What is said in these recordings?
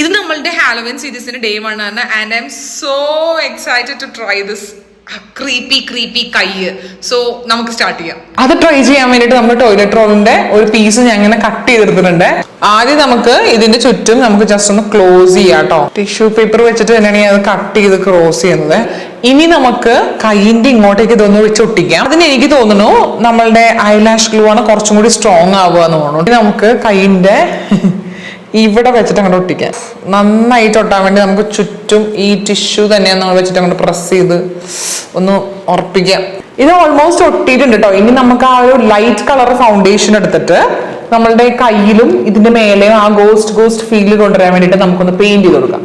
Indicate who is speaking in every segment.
Speaker 1: ഇത് നമ്മളുടെ ഹാലോവിൻ സീരീസിന്റെ ഡേ വൺ ആണ്. And I'm so excited to try this creepy creepy കൈ സോ നമുക്ക് സ്റ്റാർട്ട് ചെയ്യാം.
Speaker 2: അത് ട്രൈ ചെയ്യാൻ വേണ്ടിട്ട് നമ്മൾ ടോയ്ലറ്റ് റോളിന്റെ ഒരു പീസ് ഞാൻ ഇങ്ങനെ കട്ട് ചെയ്തെടുത്തിട്ടുണ്ട്. ആദ്യം നമുക്ക് ഇതിന്റെ ചുറ്റും നമുക്ക് ജസ്റ്റ് ഒന്ന് ക്ലോസ് ചെയ്യാം കേട്ടോ ടിഷ്യൂ പേപ്പർ വെച്ചിട്ട് തന്നെയാണ് ഞാൻ അത് കട്ട് ചെയ്ത് ക്രോസ് ചെയ്യുന്നത്. ഇനി നമുക്ക് കൈയിന്റെ ഇങ്ങോട്ടേക്ക് ഇതൊന്ന് വെച്ച് ഒട്ടിക്കാം. അതിന് എനിക്ക് തോന്നുന്നു നമ്മളുടെ ഐലാഷ് ഗ്ലൂ ആണ് കുറച്ചും കൂടി സ്ട്രോങ് ആവുക എന്ന് തോന്നുന്നു. നമുക്ക് കൈയിന്റെ ഇവിടെ വെച്ചിട്ട് അങ്ങോട്ട് ഒട്ടിക്കാം. നന്നായിട്ട് ഒട്ടാൻ വേണ്ടി നമുക്ക് ചുറ്റും ഈ ടിഷ്യൂ തന്നെയാണ് നമ്മൾ വെച്ചിട്ട് അങ്ങോട്ട് പ്രസ് ചെയ്ത് ഒന്ന് ഉറപ്പിക്കാം. ഇത് ഓൾമോസ്റ്റ് ഒട്ടിയിട്ടുണ്ട് കേട്ടോ ഇനി നമുക്ക് ആ ഒരു ലൈറ്റ് കളർ ഫൗണ്ടേഷൻ എടുത്തിട്ട് നമ്മളുടെ കയ്യിലും ഇതിന്റെ മേലെയും ആ ഗോസ്റ്റ് ഗോസ്റ്റ് ഫീൽ കൊണ്ടുവരാൻ വേണ്ടിയിട്ട് നമുക്കൊന്ന് പെയിന്റ് ചെയ്ത് കൊടുക്കാം.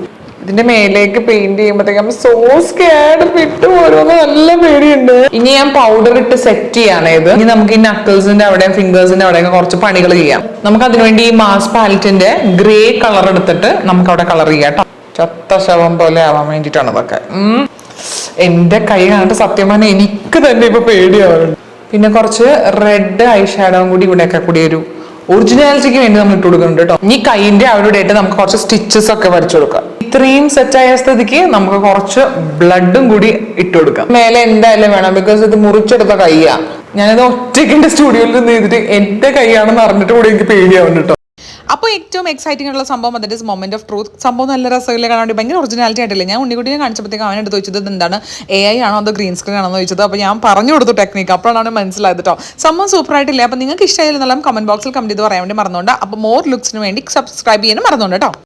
Speaker 2: ഇതിന്റെ മേലേക്ക് പെയിന്റ് ചെയ്യുമ്പോഴത്തേക്കും സോ സ്കാഡ് വിട്ടു ഓരോന്ന് നല്ല പേടിയുണ്ട്. ഇനി ഞാൻ പൗഡർ ഇട്ട് സെറ്റ് ചെയ്യാണ് ഇനി നമുക്ക് ഈ നക്കിൾസിന്റെ അവിടെ ഫിംഗേഴ്സിന്റെ അവിടെ കുറച്ച് പണികൾ ചെയ്യാം. നമുക്ക് അതിനുവേണ്ടി ഈ മാസ് പാലറ്റിന്റെ ഗ്രേ കളർ എടുത്തിട്ട് നമുക്ക് അവിടെ കളർ ചെയ്യാം കേട്ടോ ചത്ത ശവം പോലെ ആവാൻ വേണ്ടിയിട്ടാണ് ഇതൊക്കെ. എന്റെ കൈ കണ്ടിട്ട് സത്യം പറഞ്ഞാൽ എനിക്ക് തന്നെ ഇപ്പൊ പേടിയാവുന്നുണ്ട്. പിന്നെ കുറച്ച് റെഡ് ഐ ഷാഡോ കൂടി ഇവിടെയൊക്കെ കൂടി ഒരു ഒറിജിനാലിറ്റിക്ക് വേണ്ടി നമ്മൾ ഇട്ട് കൊടുക്കുന്നുണ്ട് കേട്ടോ ഈ കൈയിന്റെ അവിടെ ആയിട്ട് നമുക്ക് കുറച്ച് സ്റ്റിച്ചസ് ഒക്കെ വരച്ചു കൊടുക്കാം. ഇത്രയും സെറ്റായ സ്ഥിതിക്ക് നമുക്ക് കുറച്ച് ബ്ലഡും കൂടി ഇട്ട് കൊടുക്കാം. മേലെ എന്തായാലും വേണം ബിക്കോസ് ഇത് മുറിച്ചെടുത്ത കൈയാ ഞാനിത് ഒറ്റയ്ക്ക് എന്റെ സ്റ്റുഡിയോയിൽ നിന്ന് ചെയ്തിട്ട് എന്റെ കൈയാണെന്ന് അറിഞ്ഞിട്ട് കൂടി എനിക്ക് പേടിയാവുന്നു കേട്ടോ.
Speaker 1: അപ്പോൾ ഏറ്റവും എക്സൈറ്റിംഗ് ആയിട്ടുള്ള സംഭവം അതിന്റെ മൊമെന്റ് ഓഫ് ട്രൂത്ത് സംഭവം നല്ല രസമില്ല കാണാൻ ഭയങ്കര ഒറിജിനാലിറ്റി ആയിട്ടില്ല? ഞാൻ ഉണ്ണിക്കുട്ടിനെ കാണിച്ചപ്പോഴത്തേക്ക് അവൻ എടുത്ത് ചോദിച്ചത് എന്താണ് എ ഐ ആണോ അതോ ഗ്രീൻ സ്ക്രീൻ ആണോ എന്ന് ചോദിച്ചത്. അപ്പോൾ ഞാൻ പറഞ്ഞു കൊടുത്തു ടെക്നിക്ക് അപ്പോഴാണ് മനസ്സിലായത് കേട്ടോ സംഭവം സൂപ്പർ ആയിട്ടില്ല? അപ്പോൾ നിങ്ങൾക്ക് ഇഷ്ടമായിരുന്നാലും കമന്റ് ബോക്സിൽ കമന്റ് ചെയ്ത് പറയാൻ വേണ്ടി മറന്നുകൊണ്ട്. അപ്പോൾ മോർ ലുക്സിന് വേണ്ടി സബ്സ്ക്രൈബ് ചെയ്യാനും മറന്നുകൊണ്ട് കേട്ടോ